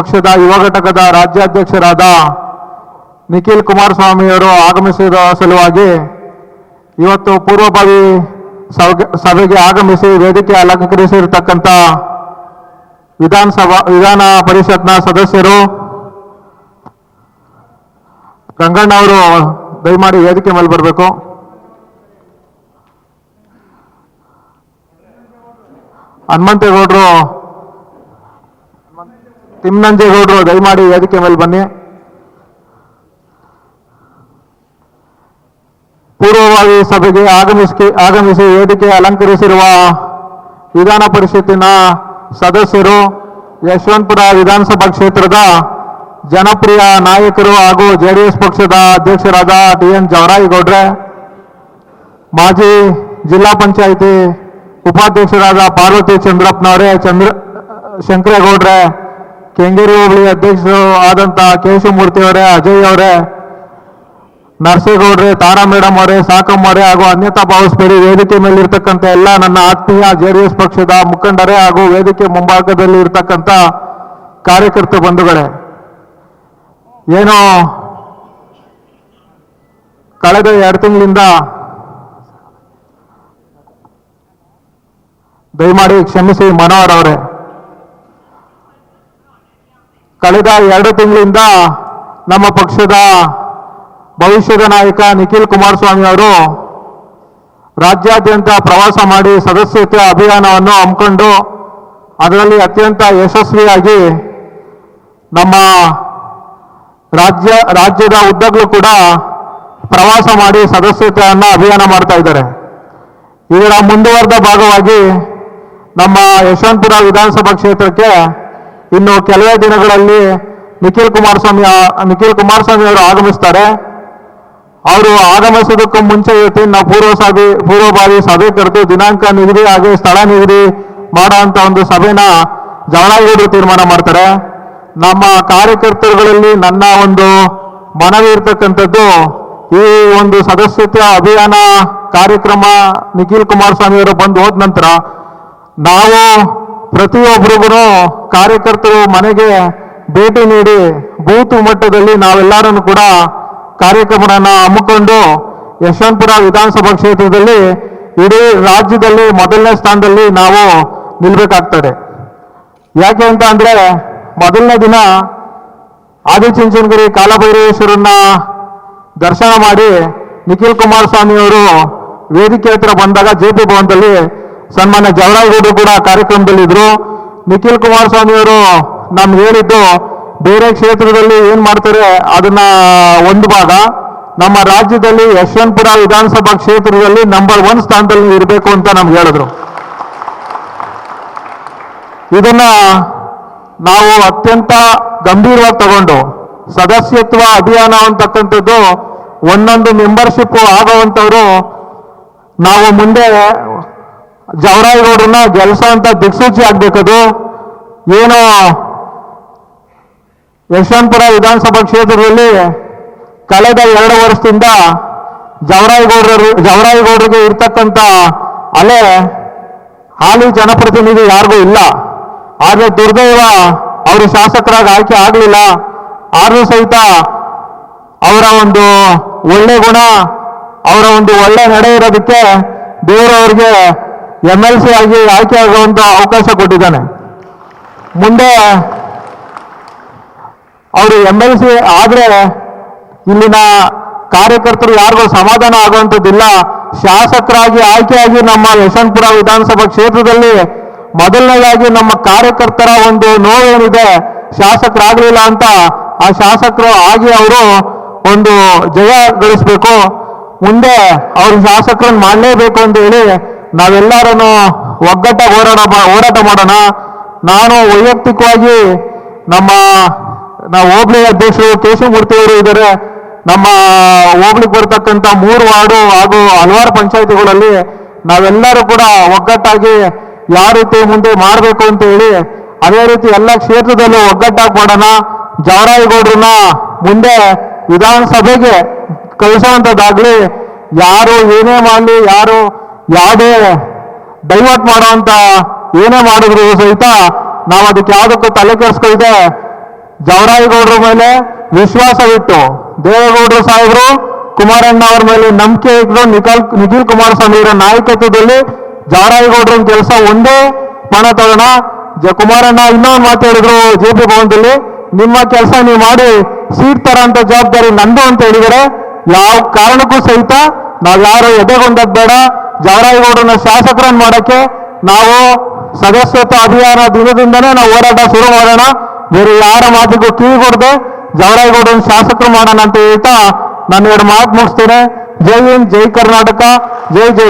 ಪಕ್ಷದ ಯುವ ಘಟಕದ ರಾಜ್ಯಾಧ್ಯಕ್ಷರಾದ ನಿಖಿಲ್ ಕುಮಾರಸ್ವಾಮಿಯವರು ಆಗಮಿಸಿದ ಸಲುವಾಗಿ ಇವತ್ತು ಪೂರ್ವಭಾವಿ ಸಭೆ- ಸಭೆಗೆ ಆಗಮಿಸಿ ವೇದಿಕೆ ಅಲಂಕರಿಸಿರತಕ್ಕಂಥ ವಿಧಾನಸಭಾ ವಿಧಾನ ಪರಿಷತ್ನ ಸದಸ್ಯರು ಗಂಗಣ್ಣ ಅವರು ದಯಮಾಡಿ ವೇದಿಕೆ ಮೇಲೆ ಬರಬೇಕು. ಹನುಮಂತೇಗೌಡರು ತಿಮ್ಮನಂಜೇಗೌಡರು ದಯಮಾಡಿ ವೇದಿಕೆ ಮೇಲೆ ಬನ್ನಿ. ಪೂರ್ವವಾಗಿ ಸಭೆಗೆ ಆಗಮಿಸಿ ಆಗಮಿಸಿ ವೇದಿಕೆ ಅಲಂಕರಿಸಿರುವ ವಿಧಾನ ಪರಿಷತ್ತಿನ ಸದಸ್ಯರು ಯಶವಂತಪುರ ವಿಧಾನಸಭಾ ಕ್ಷೇತ್ರದ ಜನಪ್ರಿಯ ನಾಯಕರು ಹಾಗೂ ಜೆಡಿಎಸ್ ಪಕ್ಷದ ಅಧ್ಯಕ್ಷರಾದ ಡಿ ಎನ್ ಜವರಾಯಿಗೌಡ್ರೆ, ಮಾಜಿ ಜಿಲ್ಲಾ ಪಂಚಾಯಿತಿ ಉಪಾಧ್ಯಕ್ಷರಾದ ಪಾರ್ವತಿ ಚಂದ್ರಪ್ಪನವರೇ, ಚಂದ್ರ, ಶಂಕರೇಗೌಡ್ರೆ ಕೆಂಗೇರಿ ಹೋಬಳಿ ಅಧ್ಯಕ್ಷರು ಆದಂತ ಮೂರ್ತಿ ಅವರೇ, ಅಜಯ್ ಅವರೇ, ನರಸೇಗೌಡ್ರೆ, ತಾರಾ ಮೇಡಮ್ ಅವರೇ, ಸಾಕಮ್ಮ ಅವರೇ ಹಾಗೂ ಅನ್ಯತಾ ಭಾವಿಸ್ಬೇಡಿ ವೇದಿಕೆ ಮೇಲೆ ಇರ್ತಕ್ಕಂಥ ಎಲ್ಲ ನನ್ನ ಆತ್ಮೀಯ ಜೆಡಿಎಸ್ ಪಕ್ಷದ ಮುಖಂಡರೇ ಹಾಗೂ ವೇದಿಕೆ ಮುಂಭಾಗದಲ್ಲಿ ಇರ್ತಕ್ಕಂಥ ಕಾರ್ಯಕರ್ತ ಬಂಧುಗಳೇ. ಏನು ಕಳೆದ ಎರಡು ತಿಂಗಳಿಂದ ದಯಮಾಡಿ ಕ್ಷಮಿಸಿ ಮನೋಹರ್ ಅವರೇ. ಕಳೆದ ಎರಡು ತಿಂಗಳಿಂದ ನಮ್ಮ ಪಕ್ಷದ ಭವಿಷ್ಯದ ನಾಯಕ ನಿಖಿಲ್ ಕುಮಾರಸ್ವಾಮಿ ಅವರು ರಾಜ್ಯಾದ್ಯಂತ ಪ್ರವಾಸ ಮಾಡಿ ಸದಸ್ಯತೆ ಅಭಿಯಾನವನ್ನು ಹಮ್ಮಿಕೊಂಡು ಅದರಲ್ಲಿ ಅತ್ಯಂತ ಯಶಸ್ವಿಯಾಗಿ ನಮ್ಮ ರಾಜ್ಯ, ರಾಜ್ಯದ ಉದ್ದಗಲೂ ಕೂಡ ಪ್ರವಾಸ ಮಾಡಿ ಸದಸ್ಯತೆಯನ್ನು ಅಭಿಯಾನ ಮಾಡ್ತಾ ಇದ್ದಾರೆ. ಇದರ ಮುಂದುವರೆದ ಭಾಗವಾಗಿ ನಮ್ಮ ಯಶವಂತಪುರ ವಿಧಾನಸಭಾ ಕ್ಷೇತ್ರಕ್ಕೆ ಇನ್ನು ಕೆಲವೇ ದಿನಗಳಲ್ಲಿ ನಿಖಿಲ್ ಕುಮಾರಸ್ವಾಮಿ ನಿಖಿಲ್ ಕುಮಾರಸ್ವಾಮಿ ಅವರು ಆಗಮಿಸ್ತಾರೆ. ಅವರು ಆಗಮಿಸೋದಕ್ಕೂ ಮುಂಚೆ ಇವತ್ತಿನ ಪೂರ್ವ ಸಭೆ ಪೂರ್ವಭಾವಿ ಸಭೆ ಕರೆದು ದಿನಾಂಕ ನಿಗದಿ ಹಾಗೆ ಸ್ಥಳ ನಿಗದಿ ಮಾಡುವಂತ ಒಂದು ಸಭೆನ ಜವಳಾಗೌಡರು ತೀರ್ಮಾನ ಮಾಡ್ತಾರೆ. ನಮ್ಮ ಕಾರ್ಯಕರ್ತರುಗಳಲ್ಲಿ ನನ್ನ ಒಂದು ಮನವಿ ಇರ್ತಕ್ಕಂಥದ್ದು ಈ ಒಂದು ಸದಸ್ಯತೆ ಅಭಿಯಾನ ಕಾರ್ಯಕ್ರಮ ನಿಖಿಲ್ ಕುಮಾರಸ್ವಾಮಿ ಅವರು ಬಂದು ಹೋದ ನಂತರ ನಾವು ಪ್ರತಿಯೊಬ್ಬರಿಗೂ ಕಾರ್ಯಕರ್ತರು ಮನೆಗೆ ಭೇಟಿ ನೀಡಿ ಬೂತ್ ಮಟ್ಟದಲ್ಲಿ ನಾವೆಲ್ಲರನ್ನು ಕೂಡ ಕಾರ್ಯಕ್ರಮನ ಹಮ್ಮಿಕೊಂಡು ಯಶವಂತಪುರ ವಿಧಾನಸಭಾ ಕ್ಷೇತ್ರದಲ್ಲಿ ಇಡೀ ರಾಜ್ಯದಲ್ಲಿ ಮೊದಲನೇ ಸ್ಥಾನದಲ್ಲಿ ನಾವು ನಿಲ್ಬೇಕಾಗ್ತದೆ. ಯಾಕೆ ಅಂತ ಅಂದ್ರೆ ಮೊದಲನೇ ದಿನ ಆದಿಚುಂಚನಗಿರಿ ಕಾಲಭೈರೇಶ್ವರನ್ನ ದರ್ಶನ ಮಾಡಿ ನಿಖಿಲ್ ಕುಮಾರಸ್ವಾಮಿ ಅವರು ವೇದಿಕೆ ಹತ್ರ ಬಂದಾಗ ಜೆ ಪಿ ಭವನದಲ್ಲಿ ಸನ್ಮಾನ್ಯ ಜವರಾಯಗೌಡರು ಕೂಡ ಕಾರ್ಯಕ್ರಮದಲ್ಲಿ ಇದ್ರು. ನಿಖಿಲ್ ಕುಮಾರಸ್ವಾಮಿ ಅವರು ನಮ್ಗೆ ಹೇಳಿದ್ದು, ಬೇರೆ ಕ್ಷೇತ್ರದಲ್ಲಿ ಏನು ಮಾಡ್ತಾರೆ ಅದನ್ನ ಒಂದು ಭಾಗ. ನಮ್ಮ ರಾಜ್ಯದಲ್ಲಿ ಯಶವಂತಪುರ ವಿಧಾನಸಭಾ ಕ್ಷೇತ್ರದಲ್ಲಿ ನಂಬರ್ ಒನ್ ಸ್ಥಾನದಲ್ಲಿ ಇರಬೇಕು ಅಂತ ನಮ್ಗೆ ಹೇಳಿದ್ರು. ಇದನ್ನ ನಾವು ಅತ್ಯಂತ ಗಂಭೀರವಾಗಿ ತಗೊಂಡು, ಸದಸ್ಯತ್ವ ಅಭಿಯಾನ ಅಂತಕ್ಕಂಥದ್ದು ಒಂದೊಂದು ಮೆಂಬರ್ಶಿಪ್ ಆಗುವಂಥವ್ರು ನಾವು ಮುಂದೆ ಜವರಾಯಗೌಡರನ್ನ ಅಂತ ದಿಕ್ಸೂಚಿ ಆಗ್ಬೇಕದು. ಏನು ಯಶವಂತಪುರ ವಿಧಾನಸಭಾ ಕ್ಷೇತ್ರದಲ್ಲಿ ಕಳೆದ ಎರಡು ವರ್ಷದಿಂದ ಜವರಾಯಗೌಡರು ಜವರಾಯಗೌಡರಿಗೆ ಇರ್ತಕ್ಕಂಥ ಅಲೆ ಹಾಲಿ ಜನಪ್ರತಿನಿಧಿ ಯಾರಿಗೂ ಇಲ್ಲ. ಆದರೆ ದುರ್ದೈವ ಅವರು ಶಾಸಕರಾಗಿ ಆಯ್ಕೆ ಆಗಲಿಲ್ಲ. ಆದರೂ ಸಹಿತ ಅವರ ಒಂದು ಒಳ್ಳೆ ಗುಣ, ಅವರ ಒಂದು ಒಳ್ಳೆ ನಡೆ ಇರೋದಕ್ಕೆ ದೇವರು ಎಂ ಎಲ್ ಸಿ ಆಗಿ ಆಯ್ಕೆ ಆಗುವಂತ ಅವಕಾಶ ಕೊಟ್ಟಿದ್ದಾನೆ. ಮುಂದೆ ಅವರು ಎಂ ಎಲ್ ಸಿ ಆದರೆ ಇಲ್ಲಿನ ಕಾರ್ಯಕರ್ತರು ಯಾರಿಗೂ ಸಮಾಧಾನ ಆಗುವಂಥದ್ದಿಲ್ಲ. ಶಾಸಕರಾಗಿ ಆಯ್ಕೆಯಾಗಿ ನಮ್ಮ ಯಶವಂತಪುರ ವಿಧಾನಸಭಾ ಕ್ಷೇತ್ರದಲ್ಲಿ ಮೊದಲನೇದಾಗಿ ನಮ್ಮ ಕಾರ್ಯಕರ್ತರ ಒಂದು ನೋವೇನಿದೆ, ಶಾಸಕರಾಗಲಿಲ್ಲ ಅಂತ ಆ ಶಾಸಕರು ಆಗಿ ಅವರು ಒಂದು ಜಯ ಗಳಿಸ್ಬೇಕು. ಮುಂದೆ ಅವರು ಶಾಸಕರನ್ನು ಮಾಡಲೇಬೇಕು ಅಂತ ಹೇಳಿ ನಾವೆಲ್ಲರೂ ಒಗ್ಗಟ್ಟ ಹೋರಾಟ ಹೋರಾಟ ಮಾಡೋಣ. ನಾನು ವೈಯಕ್ತಿಕವಾಗಿ ನಮ್ಮ, ನಾವು ಹೋಬಳಿ ಅಧ್ಯಕ್ಷರು ಕೇಶವಮೂರ್ತಿ ಅವರು ಇದ್ದಾರೆ. ನಮ್ಮ ಹೋಬಳಿಗೆ ಬರ್ತಕ್ಕಂಥ ಮೂರು ವಾರ್ಡು ಹಾಗೂ ಹಲವಾರು ಪಂಚಾಯತಿಗಳಲ್ಲಿ ನಾವೆಲ್ಲರೂ ಕೂಡ ಒಗ್ಗಟ್ಟಾಗಿ ಯಾವ ರೀತಿ ಮುಂದೆ ಮಾಡಬೇಕು ಅಂತ ಹೇಳಿ, ಅದೇ ರೀತಿ ಎಲ್ಲ ಕ್ಷೇತ್ರದಲ್ಲೂ ಒಗ್ಗಟ್ಟಾಗಿ ಮಾಡೋಣ. ಜಾರಾಯಿಗೌಡ್ರನ್ನ ಮುಂದೆ ವಿಧಾನಸಭೆಗೆ ಕಳಿಸುವಂಥದ್ದಾಗ್ಲಿ, ಯಾರು ಏನೇ ಮಾಡಲಿ, ಯಾರು ಯಾವುದೇ ಡೈವರ್ಟ್ ಮಾಡುವಂತ ಏನೇ ಮಾಡಿದ್ರು ಸಹಿತ ನಾವು ಅದಕ್ಕೆ ಯಾವುದಕ್ಕೂ ತಲೆ ಕೆಡಿಸ್ಕೊಳ್ದೆ ಜವರಾಯಗೌಡರ ಮೇಲೆ ವಿಶ್ವಾಸವಿಟ್ಟು ದೇವೇಗೌಡರು ಸಾಹೇಬರು, ಕುಮಾರಣ್ಣ ಅವರ ಮೇಲೆ ನಂಬಿಕೆ ಇಟ್ಟು ನಿಖಲ್, ನಿಖಿಲ್ ಕುಮಾರಸ್ವಾಮಿ ಅವರ ನಾಯಕತ್ವದಲ್ಲಿ ಜವರಾಯಗೌಡರ ಕೆಲಸ ಒಂದೇ ಪಣ ತಗೋಣ. ಜ, ಕುಮಾರಣ್ಣ ಇನ್ನೊಂದು ಮಾತಾಡಿದ್ರು ಜೆ ಪಿ ಭವನದಲ್ಲಿ, ನಿಮ್ಮ ಕೆಲಸ ನೀವು ಮಾಡಿ, ಸೀಟ್ ತರೋಂಥ ಜವಾಬ್ದಾರಿ ನಂದು ಅಂತ ಹೇಳಿದರೆ ಯಾವ ಕಾರಣಕ್ಕೂ ಸಹಿತ ನಾವು ಯಾರು ಎದೆಗೊಂಡದ್ ಬೇಡ. ಜವರಾಯಗೌಡರನ್ನ ಶಾಸಕರನ್ನು ಮಾಡೋಕ್ಕೆ ನಾವು ಸದಸ್ಯತ್ವ ಅಭಿಯಾನ ದಿನದಿಂದನೇ ನಾವು ಹೋರಾಟ ಶುರು ಮಾಡೋಣ. ಬೇರೆ ಯಾರ ಮಾತಿಗೂ ಕಿವಿ ಕೊಡದೆ ಜವರಾಯಗೌಡರನ್ನ ಶಾಸಕರು ಮಾಡೋಣ ಅಂತ ಹೇಳ್ತಾ ನಾನು ಎರಡು ಮಾತು ಮುಗಿಸ್ತೇನೆ. ಜೈ ಹಿಂದ್, ಜೈ ಕರ್ನಾಟಕ, ಜೈ ಜೆ